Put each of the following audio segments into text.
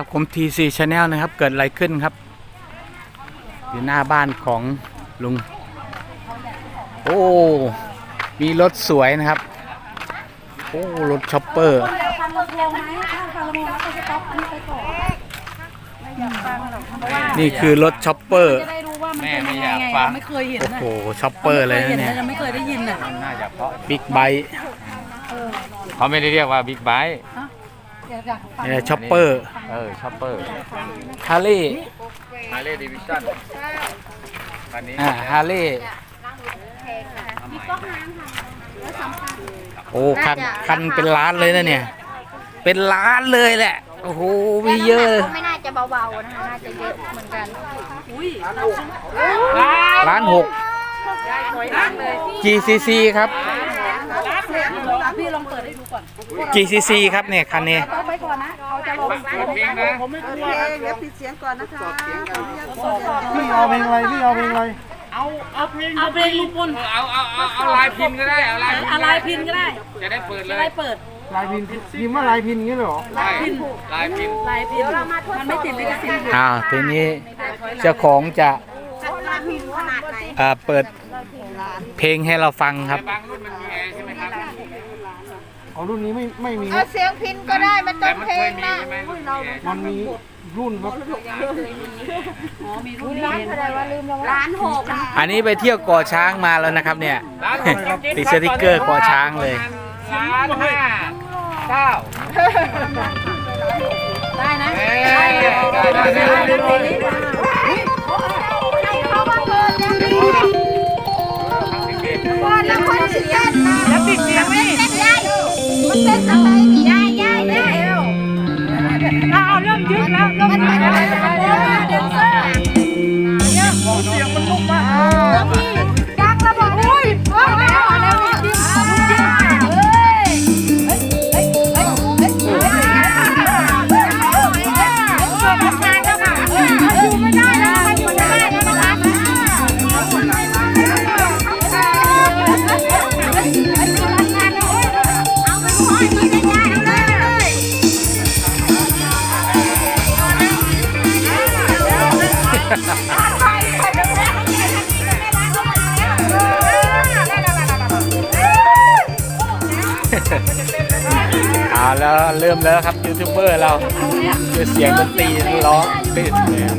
กับผม TC Channel นะครับ เกิดอะไรขึ้นครับ อยู่หน้าบ้านของลุง โอ้ มีรถสวยนะครับ โอ้ รถช็อปเปอร์ ฟังลำโพงไหมถ้าฟังลำโพงแล้วก็จะต๊อปอันนี้ไปก่อนไม่อยากฟังหรอกเพราะว่านี่คือรถช็อปเปอร์ จะได้รู้ว่ามันแม่เป็นไม่ยังอไงยากไงฟังไม่เคยเห็นโอ้นะโห ช็อปเปอร์เลยนะเนี่ยยังไม่เคยได้ยินอะน่าจะเพราะบิ๊กไบค์เขาไม่ได้เรียกว่าบิ๊กไบค์อยากอยากฟัง เนี่ยช็อปเปอร์เออชอปเปอร์ฮาร์เลย์ฮาร์เลย์ดิวิชั่นคันนี้อ่าฮาร์เลย์โอ้คันคันเป็นล้านเลยนะเนี่ย เป็นล้านเลยแหละ โอ้โหมีเยอะก็ไม่น่าจะเบาๆนะคะน่าจะเยอะเหมือนกันล้านหก GCC ครับพี่ลองเปิดให้ดู ก่อน GCC ครับเนี่ยคันนี้ต๊อปไปก่อนนะเขาจะลองเพลงนะผมไม่กลัวเดี๋ยวปิดเสียงก่อนนะคะพี่เอาเพลงอะไรพี่เอาเพลงอะไรเอาเพลงลุงพลเอาเอาเอาเอาลายพินก็ได้เอาลายพินอะไรพินก็ได้จะได้เปิดเลจะยได้เปิดลายพินพิมพ์ว่าลายพินงี้เลยเหรอลายพินลายพินลายพินมันไม่ติดลิขสิทธิ์อ้าวทีนี้เจ้าของจะเอ่อเปิดเพลงให้เราฟังครับ บางรุ่นมันมีแอร์ใช่ไหมครับ เอารุ่นนี้ไม่ไม่มีเอาเสียงพินก็ได้ไม่ต้แต่องมันเพลเคยงมีนะใช่ไหมรุ่นมีแอร์มันมีรุ่นครับอ๋อมีรุ่นร้านนี้อะไรวะลืมแล้วร้านหกอันนี้ไปเที่ยวก่อช้างมาแล้วนะครับเนี่ยร้านหกจริงๆติดสติกเกอร์ก่อช้างเลย ร้านห้าเก้าได้นะเอ้ยได้ได้ได้ได้ให้เขามาเปิดแล้วนี่ก่อนแล้วคนเสียงนะแล้วปิดเสียงนี่เต้นได้ มันเต้นอะไรนี่ได้ได้ได้เอาเริ่มยืดแล้วเริ่มยืดแล้วเดนเซอร์เสียงมันนุ่มมาก แล้วเริ่มแล้วครับยูทูบเบอร์เราคือเสียงดนตรีร้องติดเลยครับ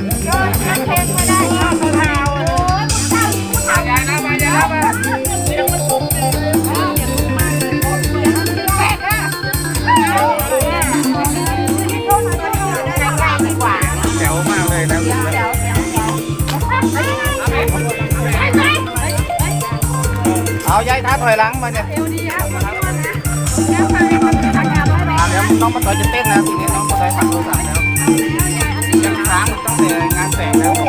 แจ๋วมากเลยนะเอายายท้าถอยหลังมาเนี่ยอะเดี๋ยว น้องมาต่อยจะเต้นนะทีนี้น้องมาต่อยทำโทรศัพท์แล้วยังค้างตั้งแต่งานแต่งแล้วโอ้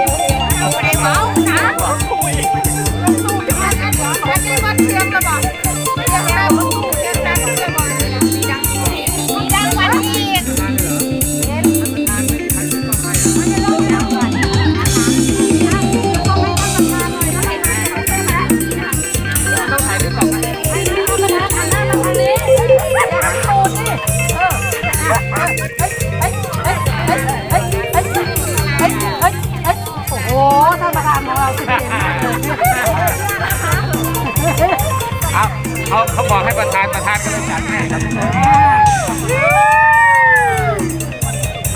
เขาเขาบอกให้ประธานประธานก็เลยจัดให้ครับ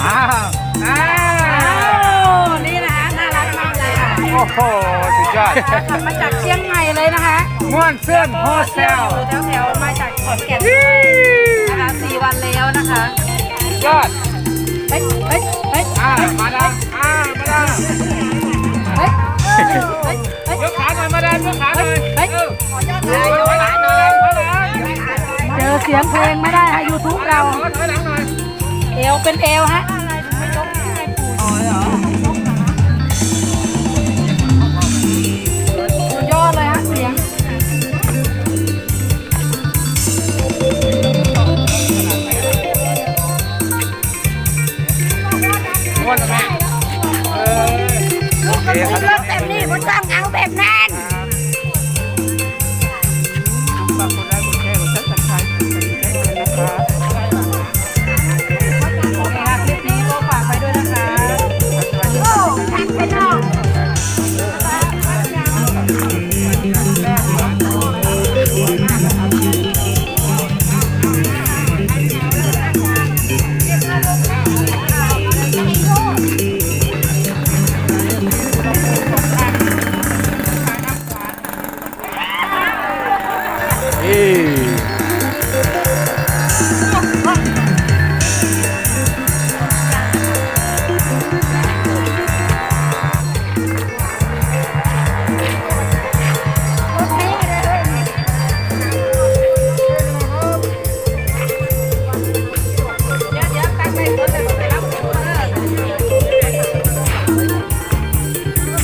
อ้าวอ้าโอ้นี่นะคะน่ารักมากเลยค่ะโอ้โหสุดยอดมาจากเชียงใหม่เลยนะคะม่วนเสื้อนโฮสเทลแถวแถวๆมาจากขอนแก่นนะคะสี่วันแล้วนะคะยอดเฮ้ยเฮ้ยเฮ้ยอ่ามาดามอ่ามาดามเฮ้ยเฮ้ยเฮ้ยยกขาหน่อยมาดามยกขาหน่อยเฮ้ยเออถอยหลังหน่อยอยหลัง เจอเสียงเพลงไม่ได้ฮะยูทูบเราถอยหลังหน่อยเอวเป็นเอวฮะ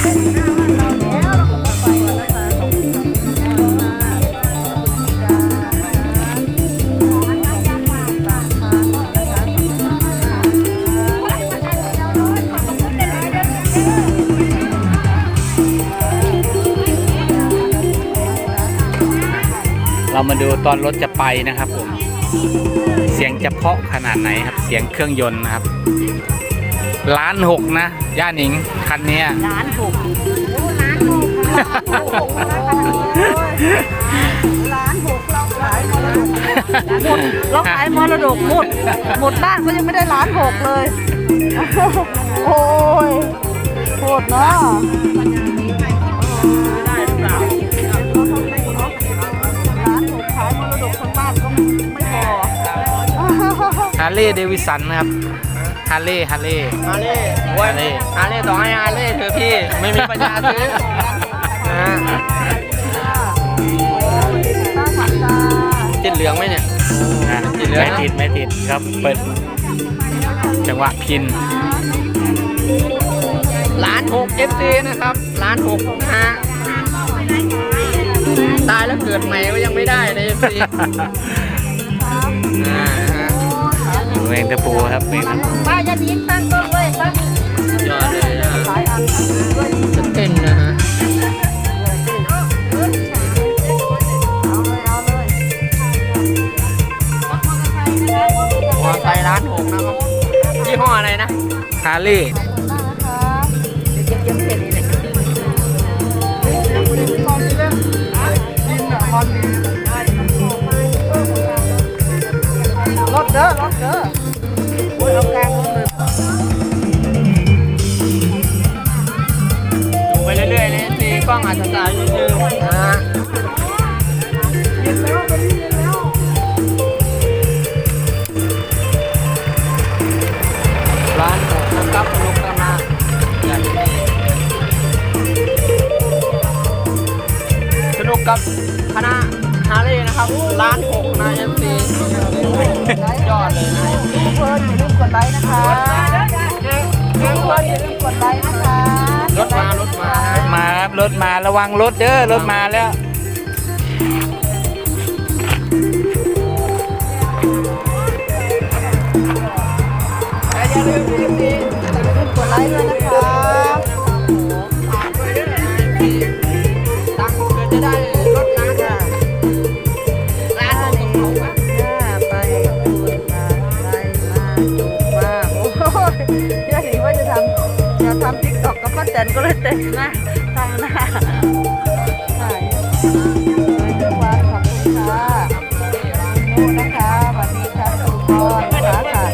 เรามาดูตอนรถจะไปนะครับผม เสียงจะเพาะขนาดไหนครับ เสียงเครื่องยนต์นะครับ ล้านหกนะ ย่านิง คันนี้ล้าน ยล้านหกร้านหกเราขายมรดกหมดเราขายมรดกหมดหมดบ้านก็ยังไม่ได้ล้านหกเลย โอ้ยโหดเนาะได้หรือเปล่าล้านหกขายมรดกทั้งบ้านก็ไม่พอฮาร์เลย์เดวิสันนะครับาร์เลย์ฮาร์เลย์ ฮาเล่โอ้ยฮาเล่ ฮาเล่ต่อให้ฮาเล่เธอะพี่ ไม่มีปัญญาซื้อนะฮะต้าผักตาติดเหลืองไหมเนี่ย อะติดเลยนะไม่ติดไม่ติดครับเปิดจังหวะพินล้านหกเอฟซีนะครับล้านหกนะฮะตายแล้วเกิดใหม่ก็ยังไม่ได้เลยเอฟซีอ่า นะฮะเมงตะปูครับเมงตะปูป้าจะยิ้มตั้งต้นเลยป้ายอดเลยนะจะเต้นนะฮะเอาเลยเอาเลยมอไซค์ล้านหกนะครับยี่ห้ออะไรนะฮาร์เลย์มากนะคะเดี๋ยวเย็บเย็บเสร็จนี่แหละรถเด้อรถ เอากลางรถเลยดูไปเรื่อยๆเลยซีกล้องอาจจะสายนิดนึงนะฮะร้านหกนะครับลูกกระมาอย่างนี้สนุกกับคณะาร์เลย์นะครับร้านหกนะเอฟซียอดเลยนะเพื่อนอย่าลืมกดไลค์นะคะเพื่อนอย่าลืมกดไลค์นะคะรถมารถมามาครับรถมาระวังรถเด้อรถมาแล้วอย่าลืมคลิปนี้อย่าลืมกดไลค์ด้วยนะ จุกมาโอ้ยย่าหนิงว่าจะทำจะทำติ๊กตอกกับป้าแตนก็เลยเต่งหน้าทำหน้าถ่ายเลยด้วยความขอบคุณค่ะโนู่นนะคะสวัสดีค่ะสุพรนะคะค่ะ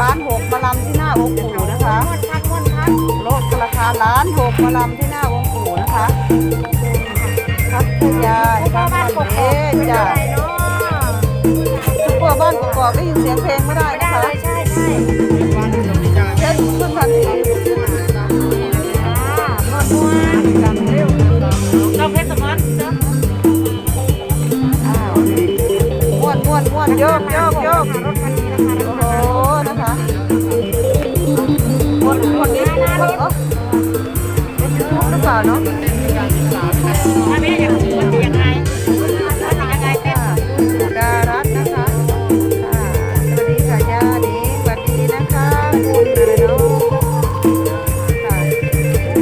ล้านหกมาลำที่หน้าองค์ปู่นะคะรถราคาล้านหกมาลำที่หน้าองค์ปู่นะคะพัทยานะคะบ้านเอ๊ะจ้ะซุปเปอร์บ้านกอกๆได้ยินเสียงเพลงไม่ได้นะคะใช่ใช่เช็ดขึ้นทันทีจังเร็วเราเพชรสมอนอ้าวม้วนม้วนม้วนโยกโยกโยก ม้วนม้วนนี้ม้วนเออเป็นยูทูบหรือเปล่าเนาะถ้าแม่อยกยังไงว่าจะยังไงเต้นค่ะดารัตนะคะค่ะสวัสดีค่ะย่าหนิงสวัสดีนะคะคุณอะไรเนาะค่ะ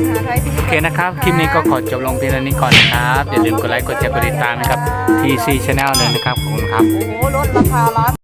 หาไทยทีวีโอเคนะครับ คลิปนี้ก็ขอจบลงเพียงเท่านี้ก่อนนะครับ อย่าลืมกดไลค์ กดแชร์ กดติดตามนะครับ TC Channel เลยนะครับ ขอบคุณครับ โอ้โหลดราคาล้าน